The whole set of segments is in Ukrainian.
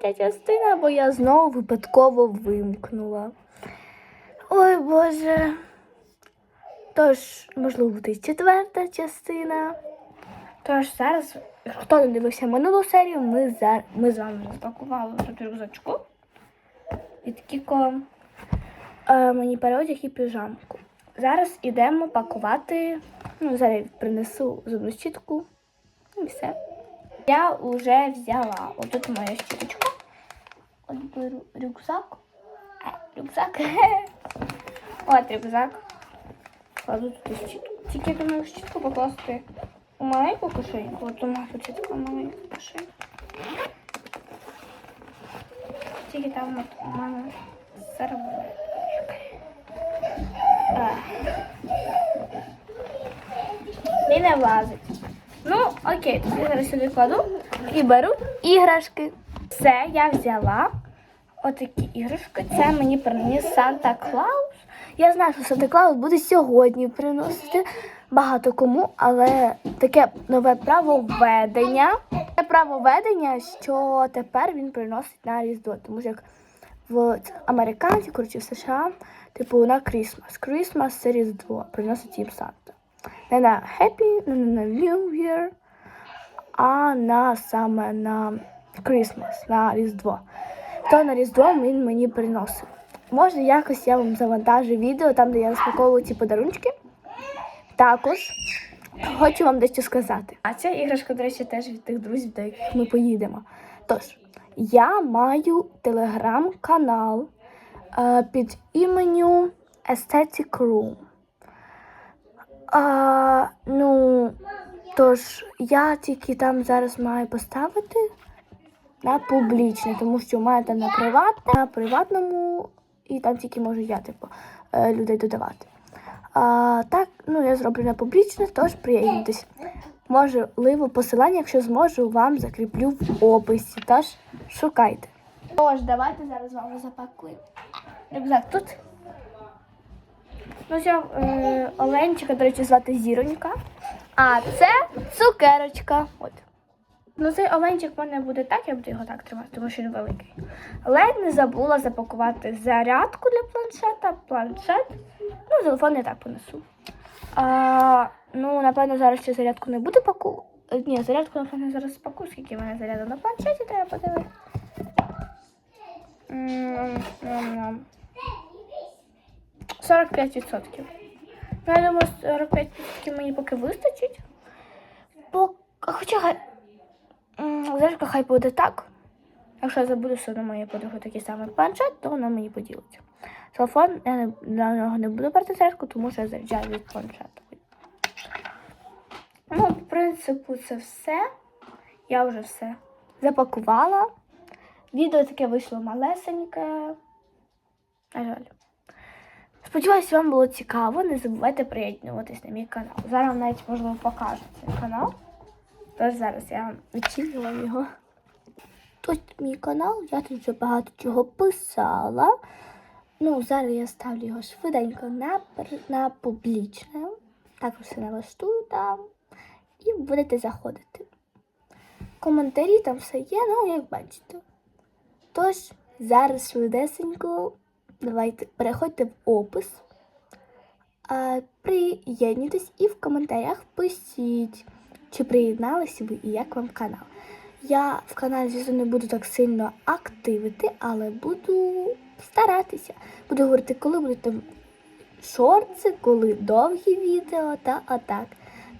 третя частина, бо я знову випадково вимкнула. Ой Боже. Тож, можливо, буде четверта частина. Тож зараз, хто не дивився минулу серію, ми, за, ми з вами розпакували тут рюкзачку. І такі е, мені переодяг і піжамку. Зараз ідемо пакувати. Ну, зараз принесу зубну щітку. І все. Я вже взяла. Отут моя щіточка. От беру рюкзак. А, рюкзак. От рюкзак. Кладу туди щітку. Тільки я думаю, щітку покласти у маленьку кишеньку. От у нас тут є така маленька кишенька. Тільки там от у мене серветка. А. І не влазить. Ну, окей, тоді зараз сюди кладу і беру іграшки. Все, я взяла. Отакі іграшки. Це мені приніс Санта Клаус. Я знаю, що Санта Клаус буде сьогодні приносити багато кому, але таке нове правовведення. Це правовведення, що тепер він приносить на Різдво. Тому що як в американці, коротше, в США, типу на Крісмас. Крісмас це Різдво, приносить їм Санта. Не на Happy, не на New Year, а на саме на Christmas, на Різдво. То на Різдво він мені приносив. Може, якось я вам завантажу відео, там, де я розпаковую ці подарунки. Також хочу вам дещо сказати. А ця іграшка, до речі, теж від тих друзів, до яких ми поїдемо. Тож, я маю телеграм-канал е, під іменем Aesthetic Room. А, ну, тож, я тільки там зараз маю поставити на публічне, тому що мене там на приватне, на приватному, і там тільки можу я, типу, е, людей додавати. А, так, ну, я зроблю на публічне, тож приєднуйтесь. Можливо, посилання, якщо зможу, вам закріплю в описі. Тож шукайте. Тож, давайте зараз з вами запакуємо. Рюкзак тут. Ну, ця е, Оленчика, до речі, звати Зіронька. А це цукерочка. От. Ну, цей оленчик в мене буде так, я буду його так тримати, тому що він великий. Ледь не забула запакувати зарядку для планшета, планшет. Ну, телефон я так понесу. А, ну, напевно, зараз ще зарядку не буду паку. Ні, зарядку, напевно, зараз спаку, скільки в мене заряду на планшеті, треба подивитися. М, ням-ням. 45%. Ну, я думаю, 45% мені поки вистачить. Бо, хоча м, хай буде так. Якщо я забуду, що на моєї подруги такий самий планшет, то вона мені поділиться. Телефон я не, на нього не буду брати зарядку, тому що я заряджаю від планшету. Ну, в принципі, це все. Я вже все запакувала. Відео таке вийшло малесеньке. На жаль. Сподіваюсь, вам було цікаво. Не забувайте приєднуватись на мій канал. Зараз навіть можливо покажу цей канал. Тож зараз я вам відчиню вам його. Тут мій канал, я тут вже багато чого писала. Ну, зараз я ставлю його швиденько на, на публічне. Так все налаштую там. І будете заходити. Коментарі там все є, ну як бачите. Тож, зараз швидесенько давайте переходьте в опис, приєднуйтесь і в коментарях пишіть, чи приєдналися ви і як вам канал. Я в каналі, звісно, не буду так сильно активити, але буду старатися. Буду говорити, коли будуть там шорти, коли довгі відео та отак.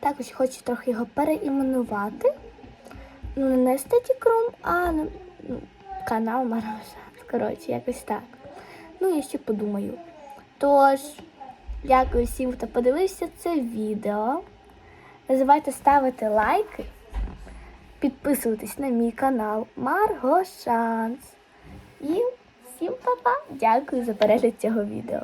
Також хочу трохи його переіменувати. Ну, не на Aesthetic Room, а на ну, канал Марожа. Коротше, якось так. Ну, я ще подумаю. Тож, дякую всім, хто подивився це відео. Не забувайте ставити лайки, підписуватись на мій канал Марго Шанс. І всім па-па! Дякую за перегляд цього відео.